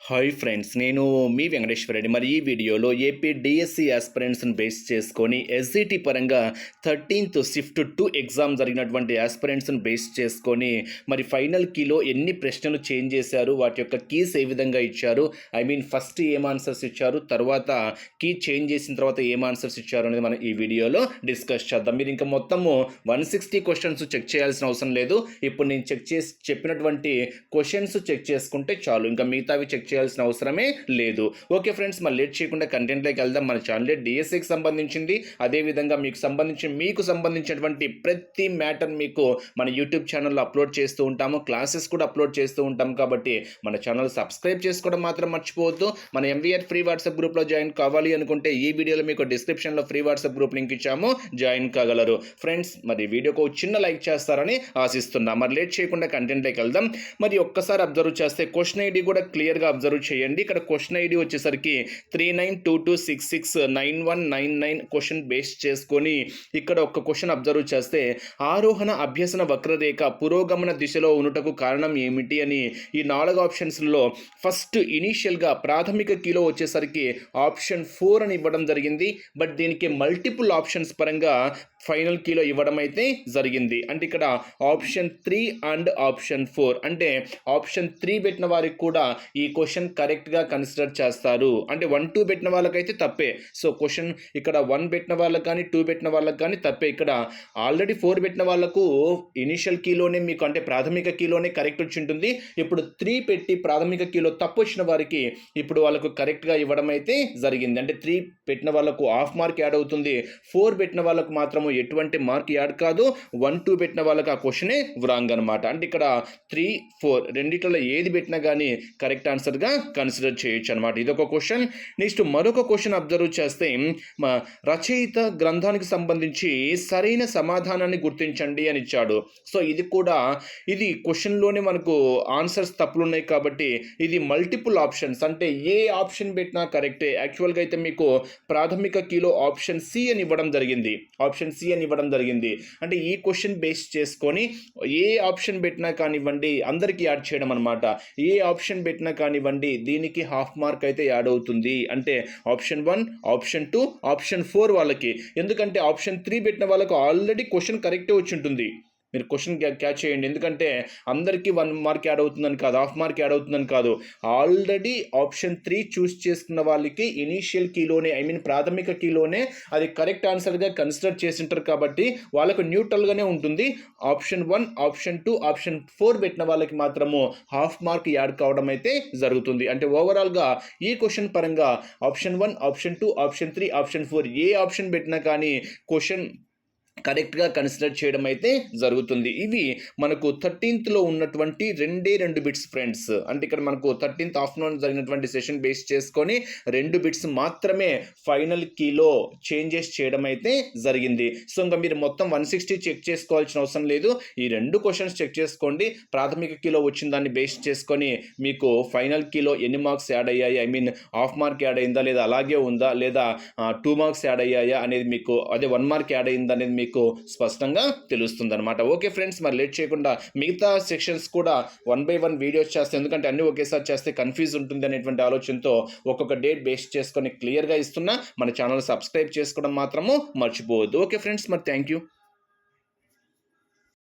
Hi friends నేను మీ వెంకటేశ్వర రెడ్డి మరి ఈ వీడియోలో ఏపీ డిఎస్సి ఆస్పిరెంట్స్ని బేస్ చేసుకొని ఎస్జిటి పరంగా థర్టీన్త్ షిఫ్ట్ టూ ఎగ్జామ్ జరిగినటువంటి ఆస్పిరెంట్స్ని బేస్ చేసుకొని మరి ఫైనల్ కీలో ఎన్ని ప్రశ్నలు చేంజ్ చేశారు వాటి యొక్క కీస్ ఏ విధంగా ఇచ్చారు ఐ మీన్ ఫస్ట్ ఏం ఆన్సర్స్ ఇచ్చారు తర్వాత కీ చేంజ్ చేసిన తర్వాత ఏం ఆన్సర్స్ ఇచ్చారు అనేది మనం ఈ వీడియోలో డిస్కస్ చేద్దాం. మీరు ఇంకా మొత్తము వన్ సిక్స్టీ క్వశ్చన్స్ చెక్ చేయాల్సిన అవసరం లేదు. ఇప్పుడు నేను చెక్ చేసి చెప్పినటువంటి క్వశ్చన్స్ చెక్ చేసుకుంటే చాలు. ఇంకా మిగతావి చెక్ చేయాల్సిన అవసరమే లేదు. ఓకే ఫ్రెండ్స్ మరి లేట్ చేయకుండా కంటెంట్లోకి వెళ్దాం. మన ఛానల్ డిఎస్సికి సంబంధించింది. అదేవిధంగా మీకు సంబంధించి మీకు సంబంధించినటువంటి ప్రతి మ్యాటర్ మీకు మన యూట్యూబ్ ఛానల్లో అప్లోడ్ చేస్తూ ఉంటాము. క్లాసెస్ కూడా అప్లోడ్ చేస్తూ ఉంటాం కాబట్టి మన ఛానల్ సబ్స్క్రైబ్ చేసుకోవడం మాత్రం మర్చిపోవద్దు. మన ఎంవీఆర్ ఫ్రీ వాట్సాప్ గ్రూప్లో జాయిన్ కావాలి అనుకుంటే ఈ వీడియోలో మీకు డిస్క్రిప్షన్లో ఫ్రీ వాట్సాప్ గ్రూప్ లింక్ ఇచ్చాము. జాయిన్ కాగలరు. ఫ్రెండ్స్ మరి వీడియోకు ఒక చిన్న లైక్ చేస్తారని ఆశిస్తున్నా. మరి లేట్ చేయకుండా కంటెంట్లోకి వెళ్దాం. మరి ఒక్కసారి అబ్జర్వ్ చేస్తే క్వశ్చన్ ఐడి కూడా క్లియర్గా అబ్జర్వ్ చేయండి. ఇక్కడ క్వశ్చన్ ఐడి వచ్చేసరికి three nine two two six six nine one nine nine question base చేసుకొని ఇక్కడ ఒక క్వశ్చన్ అబ్జర్వ్ చేస్తే ఆరోహణ అభ్యసన వక్రరేఖ పురోగమన దిశలో ఉన్నటకు కారణం ఏమిటి అని ఈ నాలుగు ఆప్షన్స్లో ఫస్ట్ ఇనీషియల్గా ప్రాథమిక కీలో వచ్చేసరికి ఆప్షన్ ఫోర్ అని ఇవ్వడం జరిగింది. బట్ దీనికి మల్టిపుల్ ఆప్షన్స్ పరంగా ఫైనల్ కీలో ఇవ్వడం అయితే జరిగింది. అంటే ఇక్కడ option three and option four. అంటే ఆప్షన్ త్రీ పెట్టిన వారికి కూడా ఈ క్వశ్చన్ కరెక్ట్గా కన్సిడర్ చేస్తారు. అంటే వన్ టూ పెట్టిన వాళ్ళకైతే తప్పే. సో క్వశ్చన్ ఇక్కడ వన్ పెట్టిన వాళ్ళకి కానీ టూ పెట్టిన వాళ్ళకి కానీ తప్పే. ఇక్కడ ఆల్రెడీ ఫోర్ పెట్టిన వాళ్ళకు ఇనిషియల్ కీలోనే మీకు అంటే ప్రాథమిక కీలోనే కరెక్ట్ వచ్చి ఉంటుంది. ఇప్పుడు త్రీ పెట్టి ప్రాథమిక కీలో తప్పు వచ్చిన వారికి ఇప్పుడు వాళ్ళకు కరెక్ట్గా ఇవ్వడం అయితే జరిగింది. అంటే త్రీ పెట్టిన వాళ్ళకు హాఫ్ మార్క్ యాడ్ అవుతుంది. ఫోర్ పెట్టిన వాళ్ళకు మాత్రము ఎటువంటి మార్క్ యాడ్ కాదు. వన్ టూ పెట్టిన వాళ్ళకి ఆ క్వశ్చనే వ్రాంగ్ అనమాట అంటే ఇక్కడ త్రీ ఫోర్ రెండిట్లో ఏది పెట్టినా కానీ కరెక్ట్ ఆన్సర్గా కన్సిడర్ చేయొచ్చు అనమాట ఇదొక క్వశ్చన్ నెక్స్ట్ మరొక క్వశ్చన్ అబ్జర్వ్ చేస్తే మా రచయిత గ్రంథానికి సంబంధించి సరైన సమాధానాన్ని గుర్తించండి అని ఇచ్చాడు. సో ఇది కూడా ఇది క్వశ్చన్లోనే మనకు ఆన్సర్స్ తప్పులు ఉన్నాయి కాబట్టి ఇది మల్టిపుల్ ఆప్షన్స్ అంటే ఏ ఆప్షన్ పెట్టినా కరెక్టే యాక్చువల్గా అయితే మీకు ప్రాథమిక కీలో ఆప్షన్ సి అని ఇవ్వడం జరిగింది. ఆప్షన్ సి అని ఇవ్వడం జరిగింది. అంటే ఈ క్వశ్చన్ బేస్ చేసుకొని ఏ ఆప్షన్ పెట్టినా కానివ్వండి అందరికీ యాడ్ చేయడం అనమాట ఏ ఆప్షన్ పెట్టినా కానివ్వండి దీనికి హాఫ్ మార్క్ అయితే యాడ్ అవుతుంది. అంటే option one option two option four వాళ్ళకి. ఎందుకంటే ఆప్షన్ త్రీ పెట్టిన వాళ్ళకు ఆల్రెడీ క్వశ్చన్ కరెక్టే వచ్చి ఉంటుంది. మీరు క్వశ్చన్ క్యాచ్ చేయండి. ఎందుకంటే అందరికీ వన్ మార్క్ యాడ్ అవుతుందని కాదు హాఫ్ మార్క్ యాడ్ అవుతుందని కాదు. ఆల్రెడీ ఆప్షన్ త్రీ చూస్ చేసుకున్న వాళ్ళకి ఇనీషియల్ కీలోనే ఐ మీన్ ప్రాథమిక కీలోనే అది కరెక్ట్ ఆన్సర్గా కన్సిడర్ చేసింటారు కాబట్టి వాళ్ళకు న్యూట్రల్గానే ఉంటుంది. Option one option two option four పెట్టిన వాళ్ళకి మాత్రము హాఫ్ మార్క్ యాడ్ కావడం అయితే జరుగుతుంది. అంటే ఓవరాల్గా ఈ క్వశ్చన్ పరంగా option one option two option three option four ఏ ఆప్షన్ పెట్టినా కానీ క్వశ్చన్ కరెక్ట్గా కన్సిడర్ చేయడం అయితే జరుగుతుంది. ఇవి మనకు థర్టీన్త్లో ఉన్నటువంటి రెండే రెండు బిట్స్ ఫ్రెండ్స్. అంటే ఇక్కడ మనకు థర్టీన్త్ ఆఫ్టర్నూన్ జరిగినటువంటి సెషన్ బేస్ చేసుకొని రెండు బిట్స్ మాత్రమే ఫైనల్ కీలో చేంజెస్ చేయడం అయితే జరిగింది. సో ఇంకా మీరు మొత్తం వన్ సిక్స్టీ చెక్ చేసుకోవాల్సిన అవసరం లేదు. ఈ రెండు క్వశ్చన్స్ చెక్ చేసుకోండి. ప్రాథమిక కీలో వచ్చిన దాన్ని బేస్ చేసుకొని మీకు ఫైనల్ కీలో ఎన్ని మార్క్స్ యాడ్ అయ్యాయి? I mean half mark add అయిందా లేదా? అలాగే ఉందా? లేదా టూ మార్క్స్ యాడ్ అయ్యాయా అనేది మీకు అదే వన్ మార్క్ యాడ్ అయిందా అనేది మీకు స్పష్టంగా తెలుస్తుంది అనమాట ఓకే ఫ్రెండ్స్ మరి లేట్ చేయకుండా మిగతా సెక్షన్స్ కూడా వన్ బై వన్ వీడియోస్ చేస్తే ఎందుకంటే అన్నీ ఒకేసారి చేస్తే కన్ఫ్యూజ్ ఉంటుంది అనేటువంటి ఆలోచనతో ఒక్కొక్క డేట్ బేస్ చేసుకొని క్లియర్గా ఇస్తున్నా మన ఛానల్ సబ్స్క్రైబ్ చేసుకోవడం మాత్రము మర్చిపోవద్దు. ఓకే ఫ్రెండ్స్ మరి థ్యాంక్ యూ